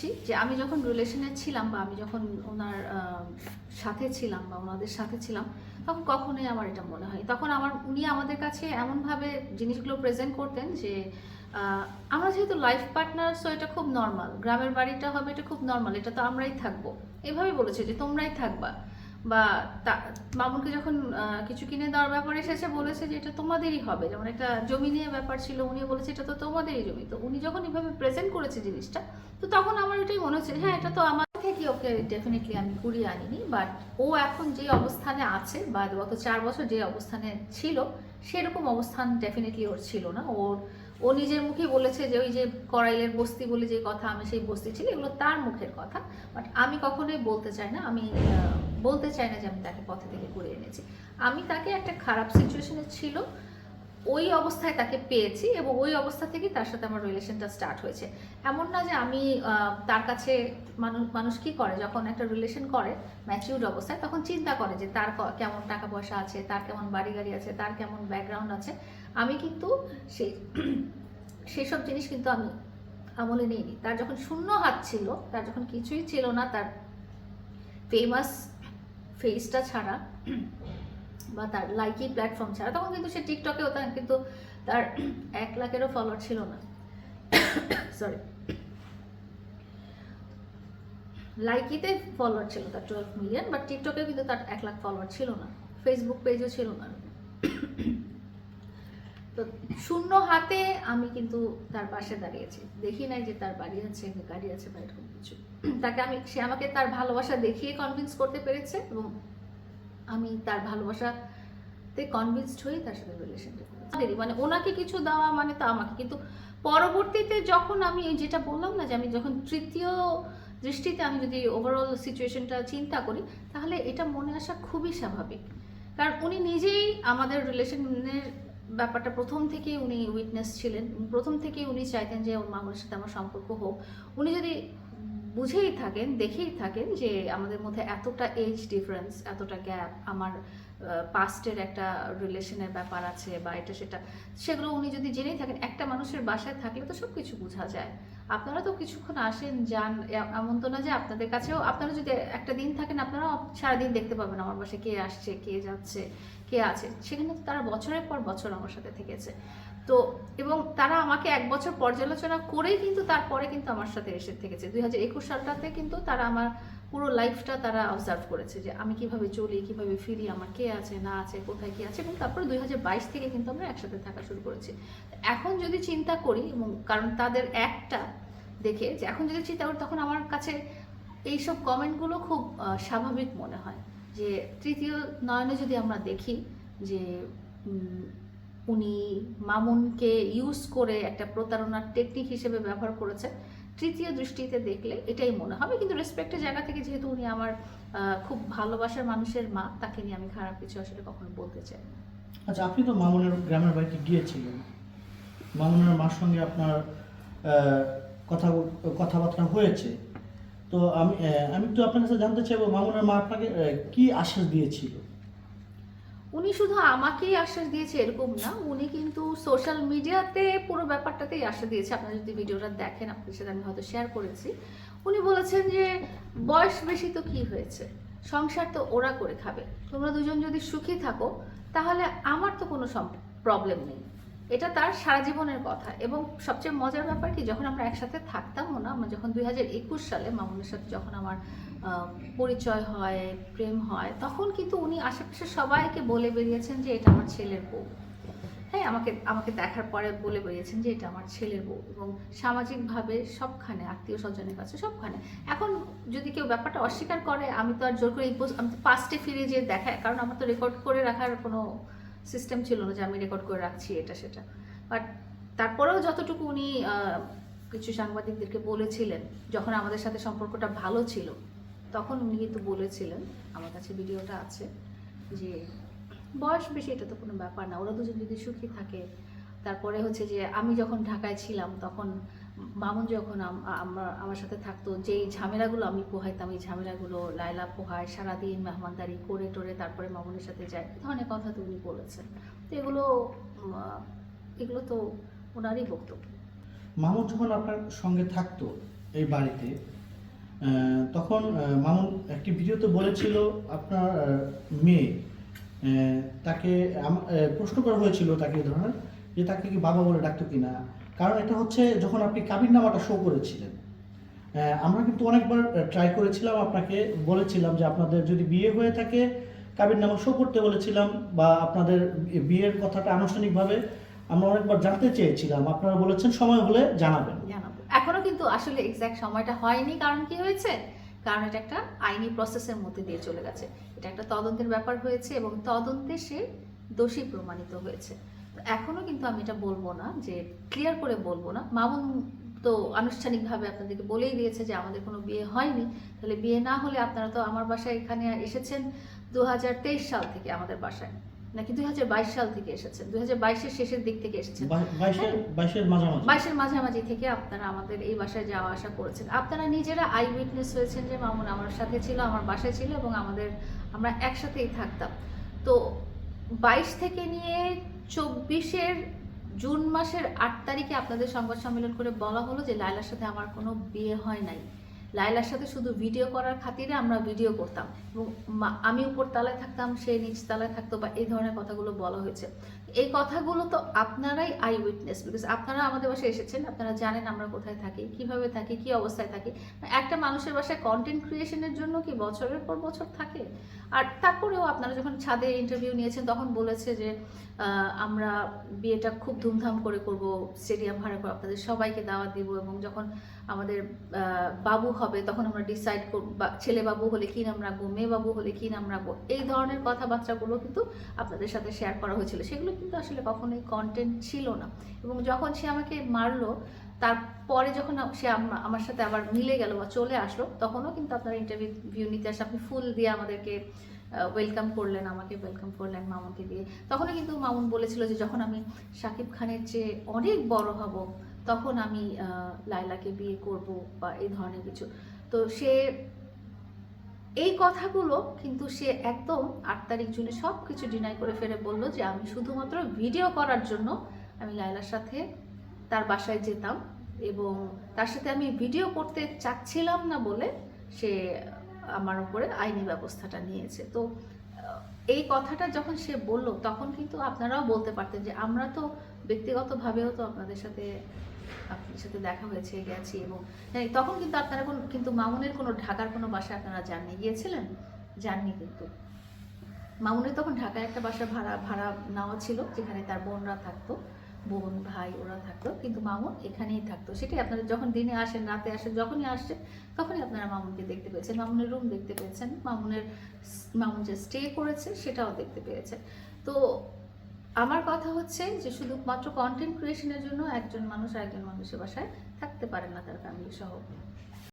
যাচ্ছি যে আমি যখন রিলেশনে ছিলাম বা আমি যখন ওনার সাথে ছিলাম বা ওনাদের সাথে ছিলাম, তখন কখনোই আমার এটা মনে হয় তখন আমার, উনি আমাদের কাছে এমনভাবে জিনিসগুলো প্রেজেন্ট করতেন যে আমরা যেহেতু লাইফ পার্টনার সো এটা খুব নর্মাল গ্রামের বাড়িটা হবে, এটা খুব নর্মাল এটা তো আমরাই থাকব। এভাবে বলেছে যে তোমরাই থাকবা। বা মামুনকে যখন কিছু কিনে দেওয়ার ব্যাপার এসেছে, বলেছে যে এটা তোমাদেরই হবে। যেমন একটা জমি নিয়ে ব্যাপার ছিল উনি বলেছে এটা তো তোমাদেরই জমি। তো উনি যখন এভাবে প্রেজেন্ট করেছে জিনিসটা, তো তখন আমার এটাই মনে হচ্ছে হ্যাঁ এটা তো আমার থেকে ওকে ডেফিনেটলি আমি কুড়িয়ে আনিনি বাট ও এখন যে অবস্থানে আছে, বা গত চার বছর যে অবস্থানে ছিল, সেরকম অবস্থান ডেফিনেটলি ওর ছিল না। ওর ও নিজের মুখেই বলেছে যে ওই যে করাইলের বস্তি বলে যে কথা, আমি সেই বস্তি ছিল, এগুলো তার মুখের কথা। বাট আমি কখনোই বলতে চাই না, আমি বলতে চাই না যে আমি তাকে পথে থেকে ঘুরিয়ে এনেছি। আমি তাকে একটা খারাপ সিচুয়েশনে ছিল, ওই অবস্থায় তাকে পেয়েছি এবং ওই অবস্থা থেকেই তার সাথে আমার রিলেশনটা স্টার্ট হয়েছে। এমন না যে আমি তার কাছে মানুষ মানুষ কি করে, যখন একটা রিলেশন করে ম্যাচিউর্ড অবস্থায়, তখন চিন্তা করে যে তার কেমন টাকা পয়সা আছে, তার কেমন বাড়ি গাড়ি আছে, তার কেমন ব্যাকগ্রাউন্ড আছে। আমি কিন্তু সেই সেসব জিনিস কিন্তু আমি আমলে নিইনি। তার যখন শূন্য হাত ছিল, তার যখন কিছুই ছিল না, তার ফেমাস ফেসটা ছাড়া বা তার লাইকি প্ল্যাটফর্ম ছাড়া, তখন কিন্তু সে টিকটকেও তার কিন্তু তার এক লাখেরও ফলোয়ার ছিল না। সরি লাইকিতে ফলোয়ার ছিল তার টুয়েলভ মিলিয়ন বাট টিকটকেও কিন্তু তার এক লাখ ফলোয়ার ছিল না। ফেসবুক পেজও ছিল না। তো শূন্য হাতে আমি কিন্তু তার পাশে দাঁড়িয়েছি। দেখি নাই যে তার বাড়ি আছে গাড়ি আছে বা এরকম কিছু। তাকে আমি, সে আমাকে তার ভালোবাসা দেখিয়ে কনভিন্স করতে পেরেছে এবং আমি তার ভালোবাসাতে কনভিন্সড হয়ে তার সাথে রিলেশনটা মানে ওনাকে কিছু দেওয়া মানে তো আমাকে। কিন্তু পরবর্তীতে যখন আমি যেটা বললাম না যে আমি যখন তৃতীয় দৃষ্টিতে আমি যদি ওভারঅল সিচুয়েশনটা চিন্তা করি, তাহলে এটা মনে আসা খুবই স্বাভাবিক। কারণ উনি নিজেই আমাদের রিলেশনের ব্যাপারটা প্রথম থেকেই উনি উইটনেস ছিলেন। প্রথম থেকেই উনি চাইতেন যে ওর মামুনের সাথে আমার সম্পর্ক হোক। উনি যদি বুঝেই থাকেন, দেখেই থাকেন যে আমাদের মধ্যে এতটা এজ ডিফারেন্স এতটা গ্যাপ আমার পাস্টের একটা রিলেশনের ব্যাপার আছে বা এটা সেটা, সেগুলো উনি যদি জেনেই থাকেন, একটা মানুষের বাসায় থাকলে তো সব কিছু বোঝা যায়। আপনারা তো কিছুক্ষণ আসেন, যান এমন তো না যে আপনাদের কাছেও, আপনারা যদি একটা দিন থাকেন, আপনারা সারাদিন দেখতে পাবেন আমার বাসায় কে আসছে, কে যাচ্ছে, কে আছে। সেখানে তো তারা বছরের পর বছর আমার সাথে থেকেছে। তো, এবং তারা আমাকে এক বছর পর্যালোচনা করেই কিন্তু তারপরে কিন্তু আমার সাথে এসে থেকেছে। দুই হাজার একুশ সালটাতে কিন্তু তারা আমার পুরো লাইফটা তারা অবজার্ভ করেছে যে আমি কীভাবে চলি, কীভাবে ফিরি, আমার কে আছে, না আছে, কোথায় কি আছে এবং তারপরে দুই হাজার বাইশ থেকে কিন্তু আমরা একসাথে থাকা শুরু করেছি। এখন যদি চিন্তা করি এবং কারণ তাদের একটা দেখে যে এখন যদি চিন্তা করি তখন আমার কাছে এইসব কমেন্টগুলো খুব স্বাভাবিক মনে হয়। যে তৃতীয় নয়নে যদি আমরা দেখি যে উনি মামুনকে ইউজ করে একটা প্রতারণার টেকনিক হিসেবে ব্যবহার করেছে তৃতীয় দৃষ্টিতে দেখলে এটাই মনে হবে। কিন্তু রেসপেক্টের জায়গা থেকে যেহেতু উনি আমার খুব ভালোবাসার মানুষের মা, তাকে নিয়ে আমি খারাপ কিছু আসলে কখনো বলতে চাই। আচ্ছা আপনি তো মামুনের গ্রামের বাড়িতে গিয়েছিলেন। মামুনের মার সঙ্গে আপনার কথা, কথাবার্তা হয়েছে। তো আমি আমি তো আপনার কাছে জানতে চাইব, মামুনের মা আপনাকে কি আশ্বাস দিয়েছিল? উনি শুধু আমাকেই আশ্বাস দিয়েছে এরকম না, উনি কিন্তু সোশ্যাল মিডিয়াতে পুরো ব্যাপারটাতেই আশ্বাস দিয়েছে। আপনারা যদি ভিডিওটা দেখেন, আপনাদের সাথে আমি হয়তো শেয়ার করেছি। উনি বলেছেন যে, বয়স বেশি তো কি হয়েছে? সংসার তো ওরা করে খাবে। তোমরা দুজন যদি সুখী থাকো, তাহলে আমার তো কোনো প্রবলেম নেই। এটা তার সারা জীবনের কথা। এবং সবচেয়ে মজার ব্যাপার কি, যখন আমরা একসাথে থাকতামও না, আমরা যখন দুই হাজার একুশ সালে মামুনের সাথে যখন আমার পরিচয় হয়, প্রেম হয়, তখন কিন্তু উনি আশেপাশে সবাইকে বলে বেরিয়েছেন যে এটা আমার ছেলের বউ। হ্যাঁ আমাকে আমাকে দেখার পরে বলে বেরিয়েছেন যে এটা আমার ছেলের বউ এবং সামাজিকভাবে সবখানে, আত্মীয় স্বজনের কাছে সবখানে। এখন যদি কেউ ব্যাপারটা অস্বীকার করে, আমি তো আর জোর করে আমি তো পাস্টে ফিরে যেয়ে দেখায় কারণ আমার তো রেকর্ড করে রাখার কোনো সিস্টেম ছিল না যে আমি রেকর্ড করে রাখছি এটা, সেটা। বাট তারপরেও যতটুকু উনি কিছু সাংবাদিকদেরকে বলেছিলেন, যখন আমাদের সাথে সম্পর্কটা ভালো ছিল তখন উনি কিন্তু বলেছিলেন, আমার কাছে ভিডিওটা আছে যে বয়স বেশি, এটা তো কোনো ব্যাপার না। ওরা দুজন যদি সুখী থাকে, তারপরে হচ্ছে যে আমি যখন ঢাকায় ছিলাম, তখন মামুন যখন আম- আমরা, আমার সাথে থাকতো, যেই ঝামেলাগুলো আমি পোহাইতাম, এই ঝামেলাগুলো লাইলা পোহায়, সারাদিন মেহমানদারি করে টোরে তারপরে মামুনের সাথে যায় ধরনের কথা তো উনি বলেছেন। তো এগুলো এগুলো তো ওনারই বক্তব্য। মামুন যখন আপনার সঙ্গে থাকতো এই বাড়িতে তখন মামুন একটি ভিডিওতে বলেছিল আপনার মেয়ে তাকে প্রশ্ন করা হয়েছিল তাকে এই ধরনের, যে তাকে কি বাবা বলে ডাকতো কিনা। কারণ এটা হচ্ছে যখন আপনি কাবির নামাটা শো করেছিলেন আমরা কিন্তু অনেকবার ট্রাই করেছিলাম আপনাকে বলেছিলাম যে আপনাদের যদি বিয়ে হয়ে থাকে কাবির নামা শো করতে বলেছিলাম বা আপনাদের বিয়ের কথাটা আনুষ্ঠানিকভাবে আমরা অনেকবার জানতে চেয়েছিলাম। আপনারা বলেছেন, সময় হলে জানাবেন। জানাব। এখনও কিন্তু আসলে এক্সাক্ট সময়টা হয়নি, কারণ কি হয়েছে? কারণ এটা একটা আইনি প্রসেসের মধ্যে দিয়ে চলে গেছে। এটা একটা তদন্তের ব্যাপার হয়েছে এবং তদন্তে সে দোষী প্রমাণিত হয়েছে। এখনও কিন্তু আমি এটা বলব না, যে ক্লিয়ার করে বলব না। মামুন তো আনুষ্ঠানিকভাবে আপনাদেরকে বলেই দিয়েছে যে আমাদের কোনো বিয়ে হয়নি। তাহলে বিয়ে না হলে আপনারা তো আমার বাসায় এখানে এসেছেন দু হাজার তেইশ সাল থেকে আমাদের বাসায়। নাকি দুই সাল থেকে এসেছেন দুই বাইশের শেষের দিক থেকে এসেছেন মাঝামাঝি। বাইশের মাঝামাঝি থেকে আপনারা আমাদের এই বাসায় যাওয়া আসা করেছেন। আপনারা নিজেরা আই উইটনেস হয়েছেন যে মামুন আমার সাথে ছিল আমার বাসায় ছিল এবং আমাদের আমরা একসাথেই থাকতাম। তো বাইশ থেকে নিয়ে চব্বিশের জুন মাসের আট তারিখে আপনাদের সংবাদ সম্মেলন করে বলা হলো যে লায়লার সাথে আমার কোনো বিয়ে হয় নাই। লায়লার সাথে শুধু ভিডিও করার খাতিরে আমরা ভিডিও করতাম। এবং আমি উপর তলায় থাকতাম, সে নিচ তলায় থাকতো বা এই ধরনের কথাগুলো বলা হয়েছে। এই কথাগুলো তো আপনারাই আই উইটনেস বিকজ আপনারা আমাদের বাসায় এসেছেন, আপনারা জানেন আমরা কোথায় থাকি, কীভাবে থাকি, কি অবস্থায় থাকি। একটা মানুষের বাসায় কন্টেন্ট ক্রিয়েশনের জন্য কি বছরের পর বছর থাকে? আর তারপরেও আপনারা যখন ছাদে ইন্টারভিউ নিয়েছেন, তখন বলেছে যে আমরা বিয়েটা খুব ধুমধাম করে করব স্টেডিয়াম ভাড়া করে আপনাদের সবাইকে দাওয়াত দিব এবং যখন আমাদের বাবু হবে, তখন আমরা ডিসাইড করব বা- ছেলে বাবু হলে কি নাম রাখব মেয়ে বাবু হলে কি নাম রাখব, এই ধরনের কথাবার্তাগুলো কিন্তু আপনাদের সাথে শেয়ার করা হয়েছিল। সেগুলো কিন্তু আসলে কখনোই কন্টেন্ট ছিল না। এবং যখন সে আমাকে মারলো, তারপরে যখন সে আম- আমার সাথে আবার মিলে গেল বা চলে আসলো, তখনও কিন্তু আপনারা ইন্টারভিউ নিতে আসে। আপনি ফুল দিয়ে আমাদেরকে ওয়েলকাম করলেন, আমাকে ওয়েলকাম করলেন, মামুনকে দিয়ে। তখনও কিন্তু মামুন বলেছিল যে, যখন আমি সাকিব খানের চেয়ে অনেক বড় হব তখন আমি আহ, লায়লাকে বিয়ে করব বা এই ধরনের কিছু। তো সে এই কথাগুলো কিন্তু সে একদম আট তারিখ জুনে সব কিছু ডিনাই করে ফেলে বলল যে আমি শুধুমাত্র ভিডিও করার জন্য আমি লায়লার সাথে তার বাসায় যেতাম এবং তার সাথে আমি ভিডিও করতে চাচ্ছিলাম না বলে সে আমার উপরে আইনি ব্যবস্থাটা নিয়েছে। তো এই কথাটা যখন সে বলল তখন কিন্তু আপনারাও বলতে পারতেন যে আমরা তো ব্যক্তিগতভাবেও তো আপনাদের সাথে আপনাদের সাথে দেখা হয়েছে গেছি এবং জানি, তখন কিন্তু আপনারা কোন কিন্তু মামুনের কোনো ঢাকার কোনো বাসায় আপনারা যাননি গিয়েছিলেন? যাননি কিন্তু। মামুনের তখন ঢাকায় একটা বাসা ভাড়া ভাড়া নেওয়া ছিল যেখানে তার বোনরা থাকতো বোন ভাই ওরা থাকতো কিন্তু মামুন এখানেই থাকতো। সেটাই আপনারা যখন দিনে আসেন রাতে আসেন যখনই আসছে তখনই আপনারা মামুনকে দেখতে পেয়েছেন। মামুনের রুম দেখতে পেয়েছেন মামুনের মামুন যে স্টে করেছে সেটাও দেখতে পেয়েছেন। তো আমার কথা হচ্ছে যে শুধুমাত্র কন্টেন্ট ক্রিয়েশনের জন্য একজন মানুষ আরেকজন মানুষের বাসায় থাকতে পারেন না তার ফ্যামিলি সহ।